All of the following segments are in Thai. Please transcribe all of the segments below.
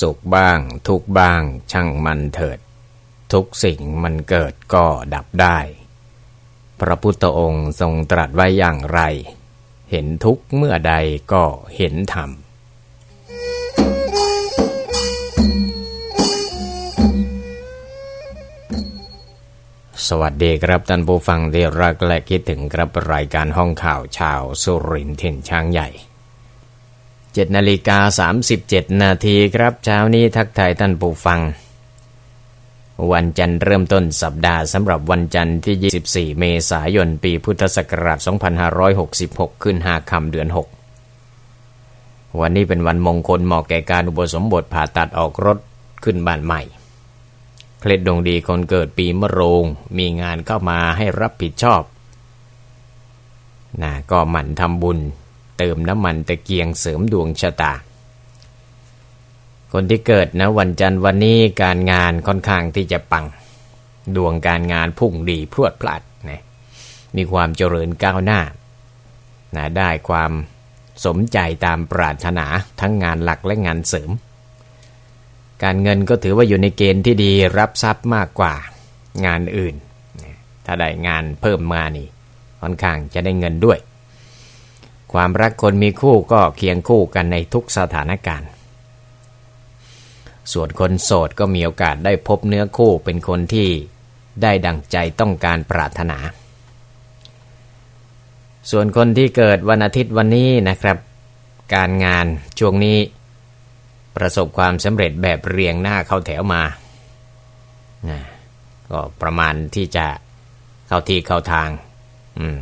สุขบ้างทุกบ้างช่างมันเถิด ทุกสิ่งมันเกิดก็ดับได้ พระพุทธองค์ทรงตรัสไว้อย่างไร เห็นทุกเมื่อใดก็เห็นธรรมสวัสดีครับท่านผู้ฟังที่รักและคิดถึงครับรายการห้องข่าวชาวสุรินทร์เทนช้างใหญ่ 7นาฬิกา37 นาทีครับ เช้านี้ทักทายท่านผู้ฟัง วันจันทร์เริ่มต้นสัปดาห์สำหรับวันจันทร์ที่ 24 เมษายน ปีพุทธศักราช 2566 ขึ้น 5คำเดือน 6 วันนี้เป็นวันมงคลเหมาะแก่การอุปสมบทผ่าตัดออกรถขึ้นบ้านใหม่ เคล็ดดวงดีคนเกิดปีมะโรง มีงานเข้ามาให้รับผิดชอบนะก็หมั่นทำบุญ เติมน้ำมันตะเกียงเสริมดวงชะตา คนที่เกิดนะวันจันทร์วันนี้การงานค่อนข้างที่จะปัง ดวงการงานพุ่งดีพรวดพลัดนะมีความเจริญก้าวหน้านะได้ความสมใจตามปรารถนาทั้งงานหลักและงานเสริม การเงินก็ถือว่าอยู่ในเกณฑ์ที่ดีรับทรัพย์มากกว่างานอื่น ถ้าได้งานเพิ่มมานี่ค่อนข้างจะได้เงินด้วย ความรักคนมีคู่ก็เคียงคู่กันในทุกสถานการณ์ ส่วนคนโสดก็มีโอกาสได้พบเนื้อคู่เป็นคนที่ได้ดังใจต้องการปรารถนา ส่วนคนที่เกิดวันอาทิตย์วันนี้นะครับ การงานช่วงนี้ ประสบความสำเร็จแบบเรียงหน้าเข้าแถวมานะก็ประมาณที่จะเข้าที่เข้าทาง อืม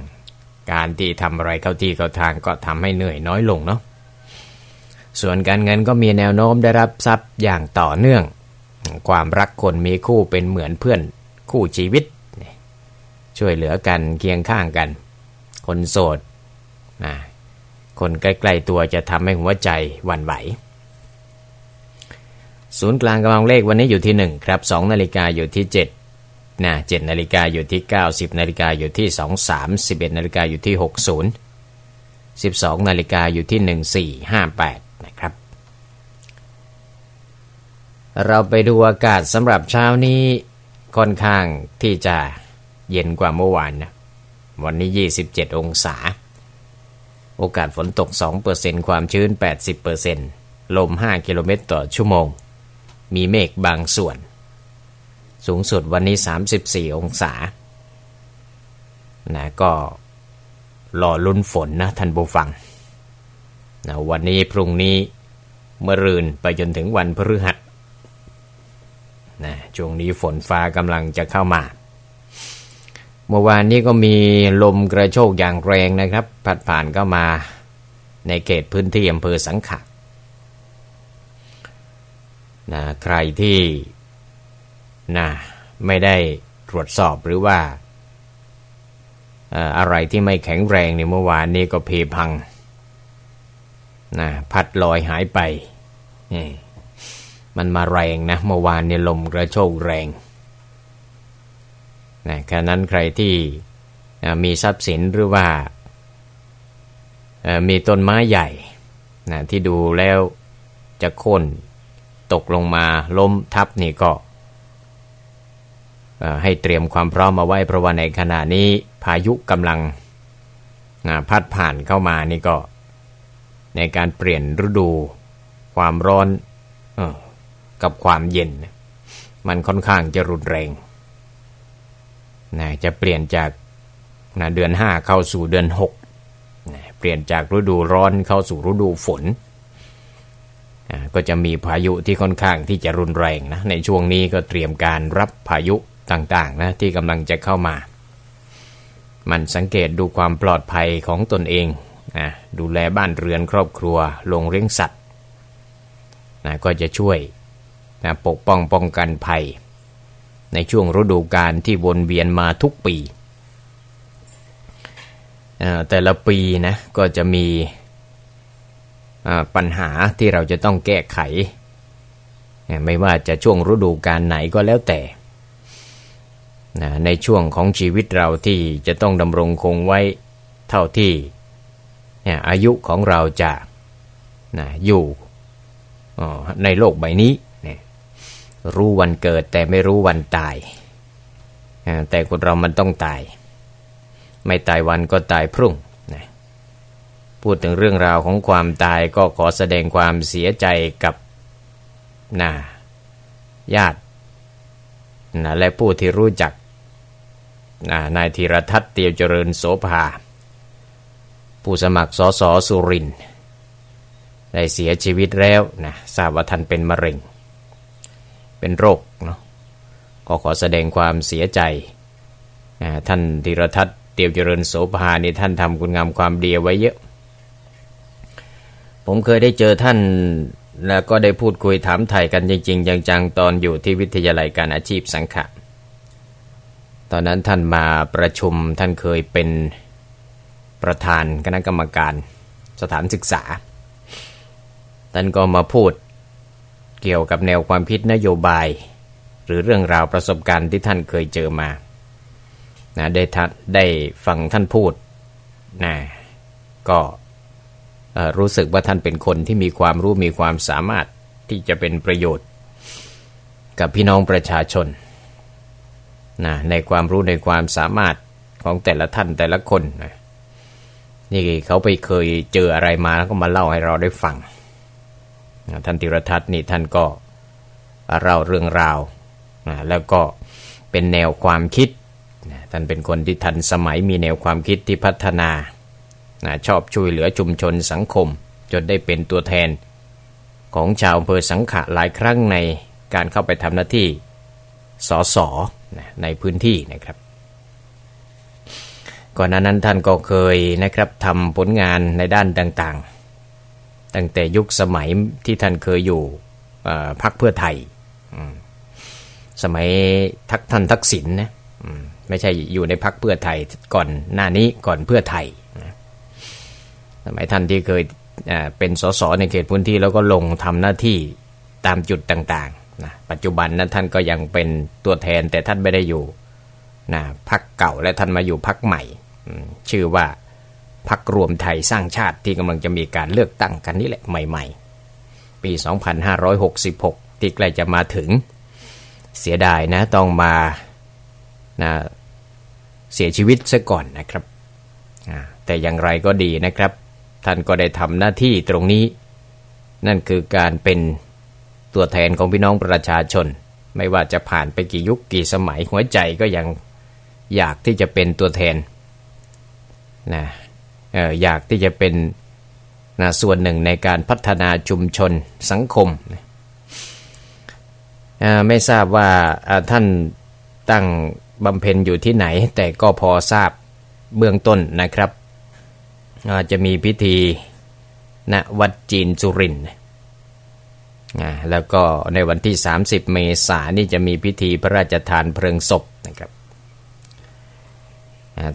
การที่ทำอะไรเข้าที่เข้าทางก็ทำให้เหนื่อยน้อยลงเนาะส่วนการเงินก็มีแนวโน้มได้รับทรัพย์อย่างต่อเนื่อง ความรักคนมีคู่เป็นเหมือนเพื่อนคู่ชีวิต ช่วยเหลือกันเคียงข้างกัน คนโสดนะคนใกล้ๆตัวจะทำให้หัวใจวันไหว ศูนย์กลางกำลังเลขวันนี้อยู่ที่ 1 ครับ2นาฬิกาอยู่ที่ 7 นะ7นาฬิกาอยู่ที่9 10นาฬิกาอยู่ที่ 2 3 11นาฬิกาอยู่ที่ 60 12นาฬิกาอยู่ที่ 1458 นะครับ เราไปดูอากาศสำหรับเช้านี้ค่อนข้างที่จะเย็นกว่าเมื่อวานนะวันนี้ 27 องศา โอกาสฝนตก 2%ความชื้น 80%ลม 5 กิโลเมตรต่อชั่วโมง มีเมฆบางส่วน สูงสุดวันนี้ 34 องศานะก็รอลุ้นฝนนะท่านผู้ฟังนะวันนี้พรุ่งนี้เมื่อรืนไปจนถึงวันพฤหัสนะช่วงนี้ฝนฟ้ากำลังจะเข้ามา เมื่อวานนี้ก็มีลมกระโชกอย่างแรงนะครับ พัดผ่านเข้ามาในเขตพื้นที่อำเภอสังขะนะใครที่ นะไม่ได้ตรวจสอบหรือว่าอะไรที่ไม่แข็งแรงในเมื่อวานนี้ก็เพพังนะพัดลอยหายไป มันมาแรงนะเมื่อวานเนี่ยลมกระโชกแรงนะแค่นั้นใครที่มีทรัพย์สินหรือว่ามีต้นไม้ใหญ่นะที่ดูแล้วจะโค่นตกลงมาล้มทับนี่ก็ ให้เตรียมความพร้อมมาไว้เพราะว่าในขณะนี้พายุกำลังพัดผ่านเข้ามานี่ก็ ในการเปลี่ยนฤดู ความร้อนออกับความเย็น มันค่อนข้างจะรุนแรงนะจะเปลี่ยนจากนะเดือน 5 เข้าสู่เดือน6นะเปลี่ยนจากฤดูร้อนเข้าสู่ฤดูฝนก็จะมีพายุที่ค่อนข้างที่จะรุนแรงนะในช่วงนี้ก็เตรียมการรับพายุ ต่างๆนะที่กำลังจะเข้ามา มันสังเกตดูความปลอดภัยของตนเองนะดูแลบ้านเรือนครอบครัวลงเลี้ยงสัตว์นะก็จะช่วยนะปกป้องป้องกันภัย ในช่วงฤดูกาลที่วนเวียนมาทุกปี แต่ละปีนะก็จะมีปัญหาที่เราจะต้องแก้ไข ไม่ว่าจะช่วงฤดูกาลไหนก็แล้วแต่ ในช่วงของชีวิตเราที่จะต้องดำรงคงไว้เท่าที่อายุของเราจะอยู่ในโลกใบนี้นี่ยรู้วันเกิดแต่ไม่รู้วันตายแต่คนเรามันต้องตาย ไม่ตายวันก็ตายพรุ่งนะพูดถึงเรื่องราวของความตายก็ขอแสดงความเสียใจกับนะญาตินะและผู้ที่รู้จัก นายธีรทัศน์เตียวเจริญโสภา ผู้สมัครสสสุรินได้เสียชีวิตแล้วนะทราบว่าท่านเป็นมะเร็ง เป็นโรคเนาะก็ขอแสดงความเสียใจนะท่านธีรทัศน์เตียวเจริญโสภานี่ท่านทำคุณงามความดีไว้เยอะ ผมเคยได้เจอท่านแล้วก็ได้พูดคุยถามไถ่กันจริง ๆ จังๆ ตอนอยู่ที่วิทยาลัยการอาชีพสังขะ ตอนนั้นท่านมาประชุมท่านเคยเป็นประธานคณะกรรมการสถานศึกษา ท่านก็มาพูดเกี่ยวกับแนวความคิดนโยบาย หรือเรื่องราวประสบการณ์ที่ท่านเคยเจอมานะได้ท่านได้ฟังท่านพูดนะก็รู้สึกว่าท่านเป็นคนที่มีความรู้มีความสามารถที่จะเป็นประโยชน์ กับพี่น้องประชาชน นะในความรู้ในความสามารถของแต่ละท่านแต่ละคนนะนี่เขาไปเคยเจออะไรมาแล้วก็มาเล่าให้เราได้ฟังนะท่านติรทัศน์นี่ท่านก็เล่าเรื่องราวนะแล้วก็เป็นแนวความคิดนะท่านเป็นคนที่ทันสมัยมีแนวความคิดที่พัฒนานะชอบช่วยเหลือชุมชนสังคม จนได้เป็นตัวแทน ของชาวอำเภอสังขะหลายครั้งในการเข้าไปทำหน้าที่สอสอ ในพื้นที่นะครับ ก่อนหน้านั้นท่านก็เคยนะครับทำผลงานในด้านต่างๆ ตั้งแต่ยุคสมัยที่ท่านเคยอยู่พักเพื่อไทย สมัยทักท่านทักษิณนนะไม่ใช่อยู่ในพักเพื่อไทยก่อนหน้านี้ก่อนเพื่อไทยสมัยท่านที่เคยเป็นสสในเขตพื้นที่แล้วก็ลงทำหน้าที่ตามจุดต่าง นะปัจจุบันนั้นท่านก็ยังเป็นตัวแทนแต่ท่านไม่ได้อยู่นะพักเก่าและท่านมาอยู่พักใหม่ ชื่อว่าพักรวมไทยสร้างชาติที่กำลังจะมีการเลือกตั้งกันนี่แหละใหม่ ๆ ปี 2566 ที่ใกล้จะมาถึง เสียดายนะต้องมานะเสียชีวิตซะก่อนนะครับแต่อย่างไรก็ดีนะครับ ท่านก็ได้ทำหน้าที่ตรงนี้ นั่นคือการเป็น ตัวแทนของพี่น้องประชาชน ไม่ว่าจะผ่านไปกี่ยุคกี่สมัยหัวใจก็ยังอยากที่จะเป็นตัวแทนนะอออยากที่จะเป็นนะส่วนหนึ่งในการพัฒนาชุมชนสังคมไม่ทราบว่าท่านตั้งบำเพ็ญอยู่ที่ไหน แต่ก็พอทราบเบื้องต้นนะครับ จะมีพิธีณวัดจีนสุรินทร์ แล้วก็ในวันที่ 30 เมษายนนี่จะมีพิธีพระราชทานเพลิงศพนะครับ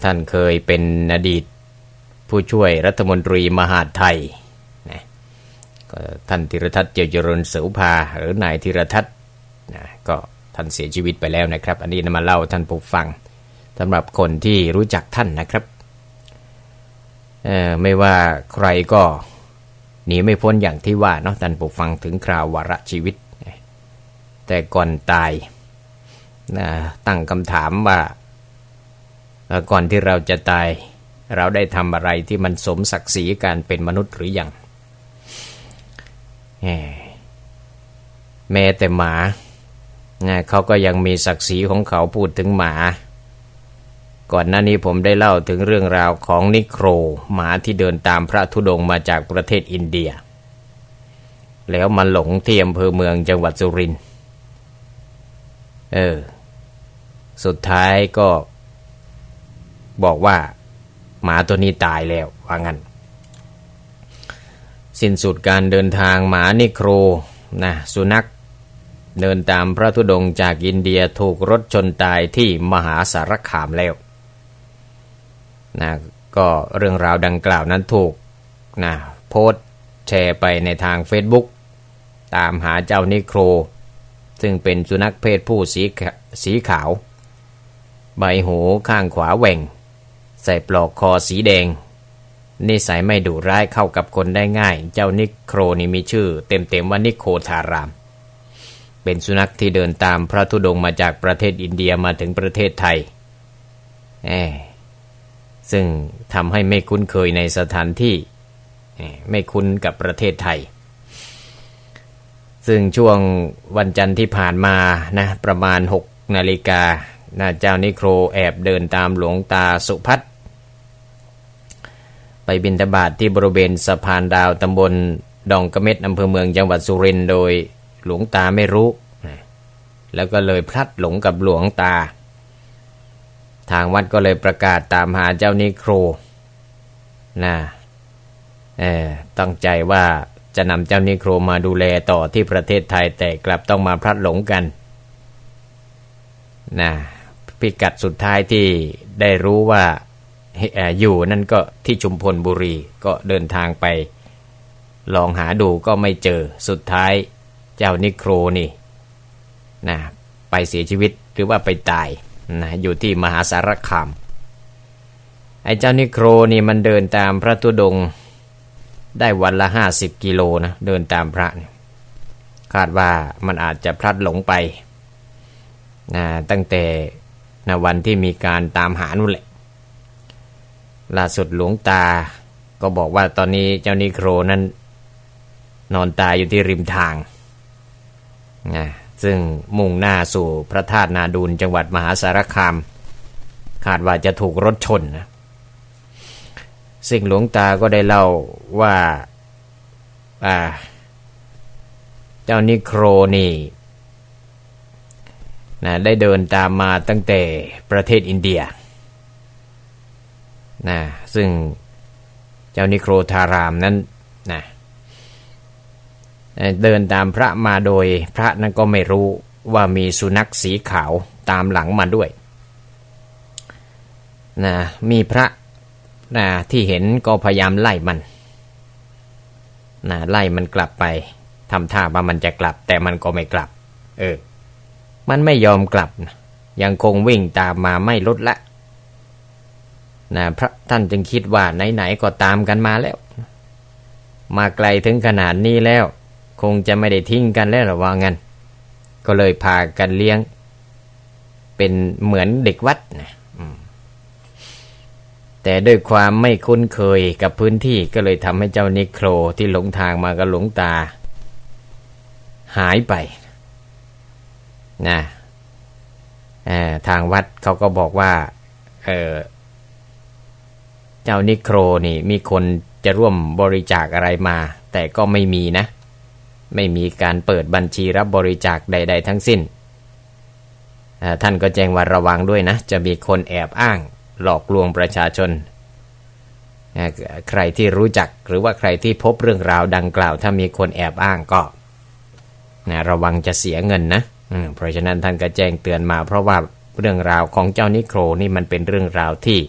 ท่านเคยเป็นอดีตผู้ช่วยรัฐมนตรีมหาดไทยนะท่านธีรทัศน์เจียวเจริญสุภาหรือนายธีรทัศน์นะก็ท่านเสียชีวิตไปแล้วนะครับ อันนี้นมาเล่าท่านผู้ฟังสำหรับคนที่รู้จักท่านนะครับไม่ว่าใครก็ หนีไม่พ้นอย่างที่ว่าเนาะท่านผู้ฟังถึงคราววาระชีวิต แต่ก่อนตายตั้งคำถามว่าก่อนที่เราจะตาย เราได้ทำอะไรที่มันสมศักดิ์ศรีการเป็นมนุษย์หรือยังแม้แต่หมาเขาก็ยังมีศักดิ์ศรีของเขาพูดถึงหมา ก่อนหน้านี้ผมได้เล่าถึงเรื่องราวของนิโครหมาที่เดินตามพระธุดงมาจากประเทศอินเดีย แล้วมันหลงที่อำเภอเมืองจังหวัดสุรินทร์เออ สุดท้ายก็ บอกว่า หมาตัวนี้ตายแล้วว่างั้น สิ้นสุดการเดินทางหมานิโครนะสุนัขเดินตามพระธุดงจากอินเดียถูกรถชนตายที่มหาสารคามแล้ว นะก็เรื่องราวดังกล่าวนั้นถูกนะโพสแชร์ไปในทาง Facebook ตามหาเจ้านิโคร ซึ่งเป็นสุนัขเพศผู้สีสีขาว ใบหูข้างขวาแหว่ง ใส่ปลอกคอสีแดง นิสัยไม่ดุร้ายเข้ากับคนได้ง่าย เจ้านิโครนี่มีชื่อ เต็มๆว่านิโคทาราม เป็นสุนัขที่เดินตามพระธุดงค์มาจากประเทศอินเดียมาถึงประเทศไทยแซึ่งทำให้ไม่คุ้นเคยในสถานที่ ไม่คุ้นกับประเทศไทย ซึ่งช่วงวันจันทร์ที่ผ่านมานะประมาณ 6นาฬิกานาเจ้านิโครแอบเดินตามหลวงตาสุพัฒไปบินทบาทที่บริเวณสะพานดาวตำบลดองกระเม็ดอำเภอเมืองจังหวัดสุรินทร์โดยหลวงตาไม่รู้ แล้วก็เลยพลัดหลงกับหลวงตา ทางวัดก็เลยประกาศตามหาเจ้านิโครนะเออตั้งใจว่าจะนำเจ้านิโครมาดูแลต่อที่ประเทศไทยแต่กลับต้องมาพลัดหลงกันนะพิกัดสุดท้ายที่ได้รู้ว่าอยู่นั่นก็ที่ชุมพลบุรีก็เดินทางไป ลองหาดูก็ไม่เจอสุดท้ายเจ้านิโครนี่นะไปเสียชีวิตหรือว่าไปตาย นะอยู่ที่มหาสารคาม ไอ้เจ้านิโครนี่มันเดินตามพระตุดงได้วันละห้าสิบกิโลนะเดินตามพระเนี่ยคาดว่ามันอาจจะพลัดหลงไปนะตั้งแต่นวันที่มีการตามหานู่นแหละล่าสุดหลวงตาก็บอกว่าตอนนี้เจ้านิโครนั้น นอนตายอยู่ที่ริมทางนะ ซึ่งมุ่งหน้าสู่พระธาตุนาดูลจังหวัดมหาสารคาม คาดว่าจะถูกรถชนนะซึ่งหลวงตาก็ได้เล่าว่าเจ้านิโครนี่นะได้เดินตามมาตั้งแต่ประเทศอินเดียนะซึ่งเจ้านิโครธารามนั้นนะ เดินตามพระมาโดยพระนั้นก็ไม่รู้ว่ามีสุนัขสีขาวตามหลังมาด้วยนะมีพระนะที่เห็นก็พยายามไล่มันนะไล่มันกลับไปทำท่าว่ามันจะกลับ แต่มันก็ไม่กลับ เออ มันไม่ยอมกลับนะยังคงวิ่งตามมาไม่ลดละนะพระท่านจึงคิดว่าไหนๆก็ตามกันมาแล้ว มาไกลถึงขนาดนี้แล้ว คงจะไม่ได้ทิ้งกันแล้วหรอว่างั้นก็เลยพากันเลี้ยง เป็นเหมือนเด็กวัดนะแต่ด้วยความไม่คุ้นเคยกับพื้นที่ก็เลยทำให้เจ้านิโครที่หลงทางมากับหลงตา หายไปนะทางวัดเขาก็บอกว่าเเจ้านิโครนี่มีคนจะร่วมบริจาคอะไรมา แต่ก็ไม่มีนะ ไม่มีการเปิดบัญชีรับบริจาคใด ๆ ทั้งสิ้น ท่านก็แจ้งว่าระวังด้วยนะ จะมีคนแอบอ้างหลอกลวงประชาชน ใครที่รู้จักหรือว่าใครที่พบเรื่องราวดังกล่าว ถ้ามีคนแอบอ้างก็นะระวังจะเสียเงินนะเพราะฉะนั้นท่านก็แจ้งเตือนมา เพราะว่าเรื่องราวของเจ้านิโครนี่มันเป็นเรื่องราวที่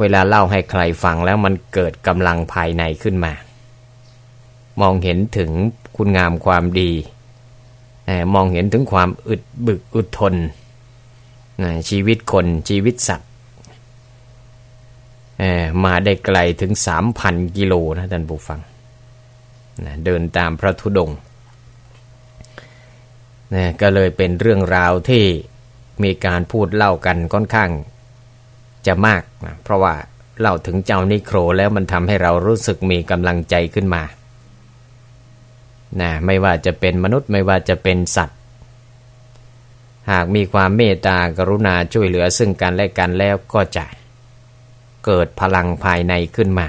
เวลาเล่าให้ใครฟังแล้วมันเกิดกำลังภายในขึ้นมา มองเห็นถึงคุณงามความดี มองเห็นถึงความอึดบึกอึดทน ชีวิตคนชีวิตสัตว์มาได้ไกลถึงสามพันกิโลนะท่านผู้ฟัง เดินตามพระธุดงค์ก็เลยเป็นเรื่องราวที่มีการพูดเล่ากันค่อนข้างจะมากนะเพราะว่าเล่าถึงเจ้านิโครแล้วมันทำให้เรารู้สึกมีกำลังใจขึ้นมา นะไม่ว่าจะเป็นมนุษย์ไม่ว่าจะเป็นสัตว์ หากมีความเมตตากรุณาช่วยเหลือซึ่งกันและกันแล้วก็จะเกิดพลังภายในขึ้นมา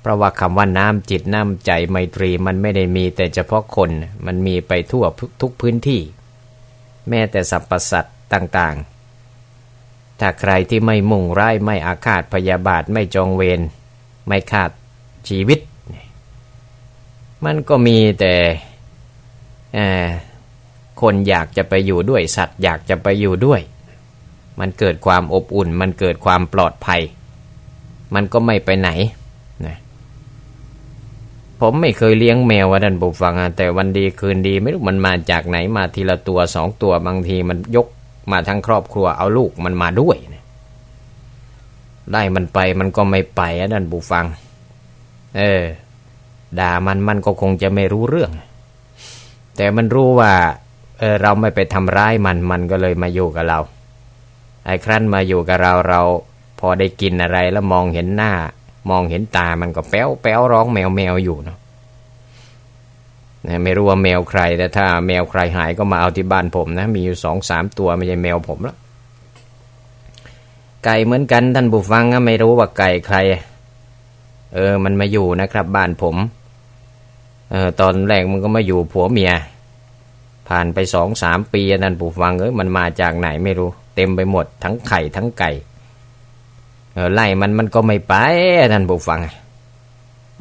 เพราะว่าคำว่าน้ำจิตน้ำใจไมตรีมันไม่ได้มีแต่เฉพาะคนมันมีไปทั่วทุกพื้นที่ แม้แต่สรรพสัตว์ต่างๆ ถ้าใครที่ไม่มุ่งร้ายไม่อาฆาตพยาบาทไม่จองเวรไม่ขาดชีวิต มันก็มีแต่คนอยากจะไปอยู่ด้วยสัตว์อยากจะไปอยู่ด้วย มันเกิดความอบอุ่น มันเกิดความปลอดภัย มันก็ไม่ไปไหนนะผมไม่เคยเลี้ยงแมวว่าดันบุฟังแต่วันดีคืนดีไม่รู้มันมาจากไหนมาทีละตัวสองตัวบางทีมันยกมาทั้งครอบครัวเอาลูกมันมาด้วยนะไล่มันไปมันก็ไม่ไปอะนั่นบุฟัง เออ ด่ามันมันก็คงจะไม่รู้เรื่อง แต่มันรู้ว่าเออเราไม่ไปทำร้ายมันมันก็เลยมาอยู่กับเรา ไอ้ครั้นมาอยู่กับเราเราพอได้กินอะไรแล้วมองเห็นหน้า มองเห็นตามันก็แป๊วแป๊วร้องแมวแมวอยู่เนาะไม่รู้ว่าแมวใคร แต่ถ้าแมวใครหายก็มาเอาที่บ้านผมนะ มีอยู่สองสามตัวไม่ใช่แมวผมแล้วไก่เหมือนกันท่านบุฟังก็ไม่รู้ว่าไก่ใคร เออ มันมาอยู่นะครับ บ้านผม ออตอนแรกมันก็มาอยู่ผัวเมีย ผ่านไปสองสามปีท่านบุฟังเออมันมาจากไหนไม่รู้ เต็มไปหมดทั้งไข่ทั้งไก่เออไล่มันมันก็ไม่ไปท่านบุฟัง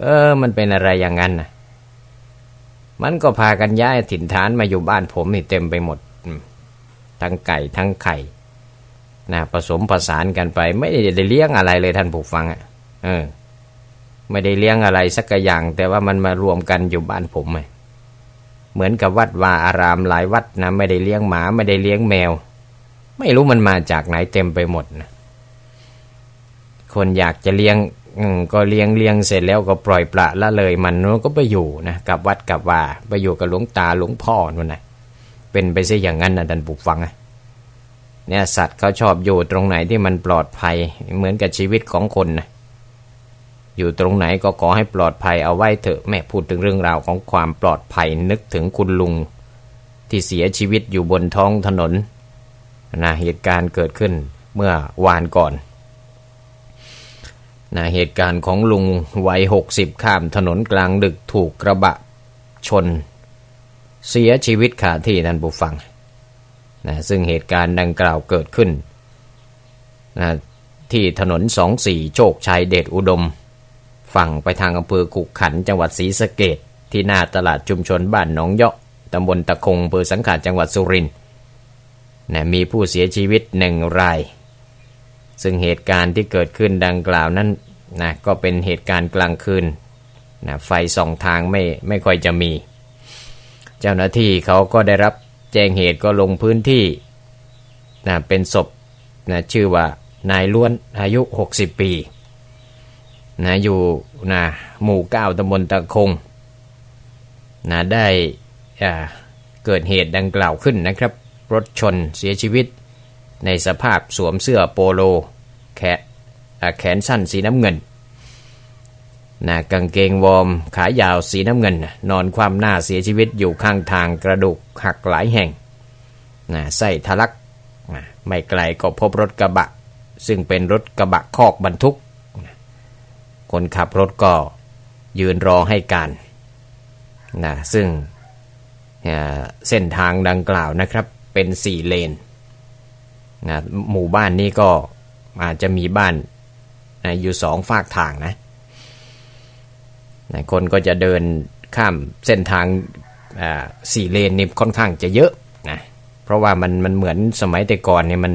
เออ มันเป็นอะไรอย่างนั้นนะมันก็พากันย้ายถิ่นฐานมาอยู่บ้านผมนี่เต็มไปหมดทั้งไก่ทั้งไข่นะผสมผสานกันไป ไม่ได้เลี้ยงอะไรเลยท่านผู้ฟังอะเออ ไม่ได้เลี้ยงอะไรสักอย่าง แต่ว่ามันมารวมกันอยู่บ้านผมเหมือนกับวัดวาอารามหลายวัดนะไม่ได้เลี้ยงหมาไม่ได้เลี้ยงแมว ไม่รู้มันมาจากไหนเต็มไปหมดนะคนอยากจะเลี้ยงก็เลี้ยงเลี้ยงเสร็จแล้วก็ปล่อยปละละเลยมันนก็ไปอยู่นะกับวัดกับว่าไปอยู่กับหลวงตาหลวงพ่อนั่นนะเป็นไปซะอย่างนั้นนะดันปุกฟังเนี่ยสัตว์เขาชอบอยู่ตรงไหนที่มันปลอดภัยเหมือนกับชีวิตของคนนะ อยู่ตรงไหนก็ขอให้ปลอดภัยเอาไว้เถอะแม่พูดถึงเรื่องราวของความปลอดภัยนึกถึงคุณลุง ที่เสียชีวิตอยู่บนท้องถนนนะเหตุการณ์เกิดขึ้นเมื่อวานก่อนนะเหตุการณ์ของลุงวัยหกสิบข้ามถนนกลางดึกถูกกระบะชน เสียชีวิตขาที่ท่นผู้ฟังนะซึ่งเหตุการณ์ดังกล่าวเกิดขึ้นนะที่ถนนสองสี่โชคชัยเดชอุดม ฝั่งไปทางอำเภอขุขันจังหวัดศรีสะเกดที่หน้าตลาดชุมชนบ้านหนองเยาะตำบลตะคงอำเภอสังขารจังหวัดสุรินทร์นะมีผู้เสียชีวิตหนึ่งราย ซึ่งเหตุการณ์ที่เกิดขึ้นดังกล่าวนั้นนะก็เป็นเหตุการณ์กลางคืนนะไฟสองทางไม่ไม่ค่อยจะมี เจ้าหน้าที่เขาก็ได้รับแจ้งเหตุก็ลงพื้นที่นะเป็นศพนะชื่อว่านายล้วนอายุ 60 ปี นะอยู่นะหมู่เก้าตำบลตะคงนะได้เกิดเหตุดังกล่าวขึ้นนะครับ รถชนเสียชีวิต ในสภาพสวมเสื้อโปโล แขแขนสั้นสีน้ำเงินนะกางเกงวอร์มขายาวสีน้ำเงิน นอนความหน้าเสียชีวิตอยู่ข้างทางกระดูกหักหลายแห่งนะไส้ทะลักนะไม่ไกลก็พบรถกระบะ ซึ่งเป็นรถกระบะคอกบรรทุก คนขับรถก็ยืนรอให้การนะซึ่งเส้นทางดังกล่าวนะครับเป็นสี่เลนนะหมู่บ้านนี้ก็อาจจะมีบ้านนะอยู่สองฝากทางนะนะ คนก็จะเดินข้ามเส้นทางสี่เลนนี่ค่อนข้างจะเยอะนะเพราะว่ามันมันเหมือนสมัยแต่ก่อนเนี่ยมัน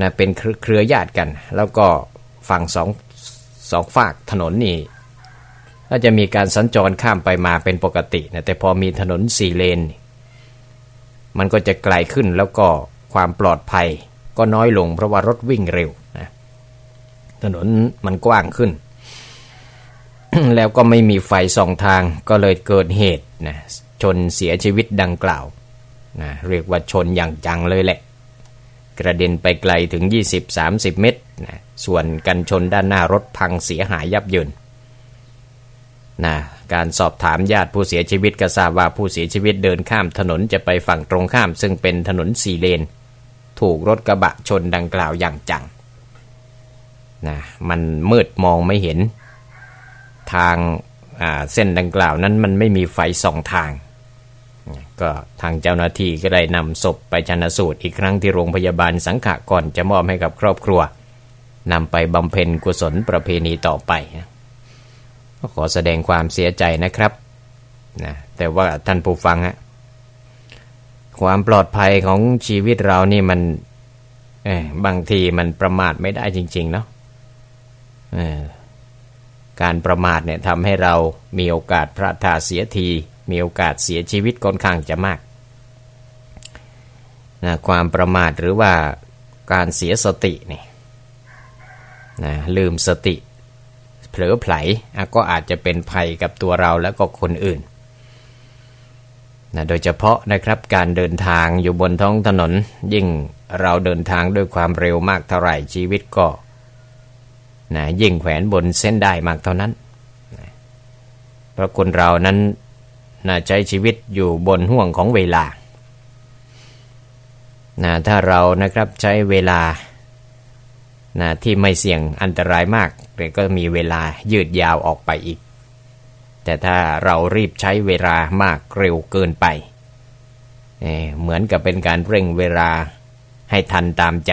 นะเป็นเครือญาติกัน แล้วก็ฝั่งสอง สองฝากถนนนี่ก็จะมีการสัญจรข้ามไปมาเป็นปกตินะแต่พอมีถนนสี่เลน มันก็จะไกลขึ้นแล้วก็ความปลอดภัยก็น้อยลงเพราะว่ารถวิ่งเร็วนะถนนมันกว้างขึ้น แล้วก็ไม่มีไฟสองทางก็เลยเกิดเหตุนะชนเสียชีวิตดังกล่าวนะเรียกว่าชนอย่างจังเลยแหละ กระเด็นไปไกลถึง 20-30 เมตรนะ ส่วนกันชนด้านหน้ารถพังเสียหายยับเยินนะการสอบถามญาติผู้เสียชีวิตก็ทราบว่าผู้เสียชีวิตเดินข้ามถนนจะไปฝั่งตรงข้าม ซึ่งเป็นถนนสี่เลน ถูกรถกระบะชนดังกล่าวอย่างจังนะมันมืดมองไม่เห็น ทางเส้นดังกล่าวนั้นมันไม่มีไฟสองทาง ก็ทางเจ้าหน้าที่ก็ได้นำศพไปชันสูตรอีกครั้งที่โรงพยาบาลสังขะก่อนจะมอบให้กับครอบครัว นำไปบำเพ็ญกุศลประเพณีต่อไปก็ขอแสดงความเสียใจนะครับนะแต่ว่าท่านผู้ฟังฮะความปลอดภัยของชีวิตเรานี่มันบางทีมันประมาทไม่ได้จริง ๆ เนาะการประมาทเนี่ยทำให้เรามีโอกาสพระทาเสียที มีโอกาสเสียชีวิตค่อนข้างจะมากนะความประมาทหรือว่าการเสียสติเนี่ย นะลืมสติเผลอไผลก็อาจจะเป็นภัยกับตัวเราแล้วก็คนอื่นนะโดยเฉพาะนะครับการเดินทางอยู่บนท้องถนน ยิ่งเราเดินทางด้วยความเร็วมากเท่าไหร่ชีวิตก็นะยิ่งแขวนบนเส้นได้มากเท่านั้นนะเพราะคนเรานั้นนะใช้ชีวิตอยู่บนห่วงของเวลานะถ้าเรานะครับใช้เวลา นะที่ไม่เสี่ยงอันตรายมากแต่ก็มีเวลายืดยาวออกไปอีก แต่ถ้าเรารีบใช้เวลามากเร็วเกินไปเอ่อเหมือนกับเป็นการเร่งเวลาให้ทันตามใจ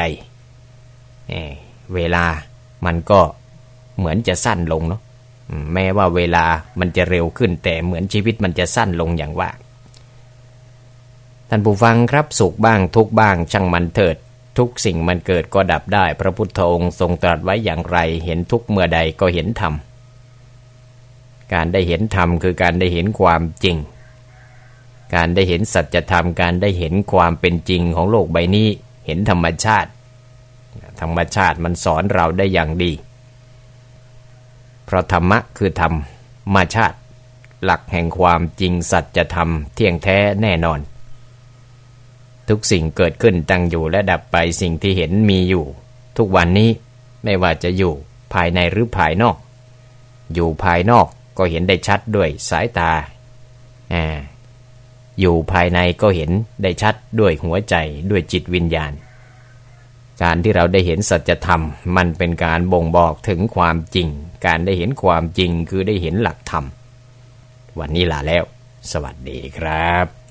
เอ่อเวลามันก็เหมือนจะสั้นลงเนาะแม้ว่าเวลามันจะเร็วขึ้น แต่เหมือนชีวิตมันจะสั้นลงอย่างว่าท่านผู้ฟังครับสุขบ้างทุกบ้างช่างมันเถิด ทุกสิ่งมันเกิดก็ดับได้ พระพุทธองค์ทรงตรัสไว้อย่างไร เห็นทุกเมื่อใดก็เห็นธรรม การได้เห็นธรรมคือการได้เห็นความจริง การได้เห็นสัจธรรม การได้เห็นความเป็นจริงของโลกใบนี้ เห็นธรรมชาติ ธรรมชาติมันสอนเราได้อย่างดี เพราะธรรมะคือธรรมชาติ หลักแห่งความจริงสัจธรรม เที่ยงแท้แน่นอน ทุกสิ่งเกิดขึ้นตั้งอยู่และดับไปสิ่งที่เห็นมีอยู่ ทุกวันนี้ไม่ว่าจะอยู่ภายในหรือภายนอก อยู่ภายนอกก็เห็นได้ชัดด้วยสายตาอ่าอยู่ภายในก็เห็นได้ชัดด้วยหัวใจด้วยจิตวิญญาณ การที่เราได้เห็นสัจธรรม มันเป็นการบ่งบอกถึงความจริง การได้เห็นความจริงคือได้เห็นหลักธรรม วันนี้ลาแล้ว สวัสดีครับ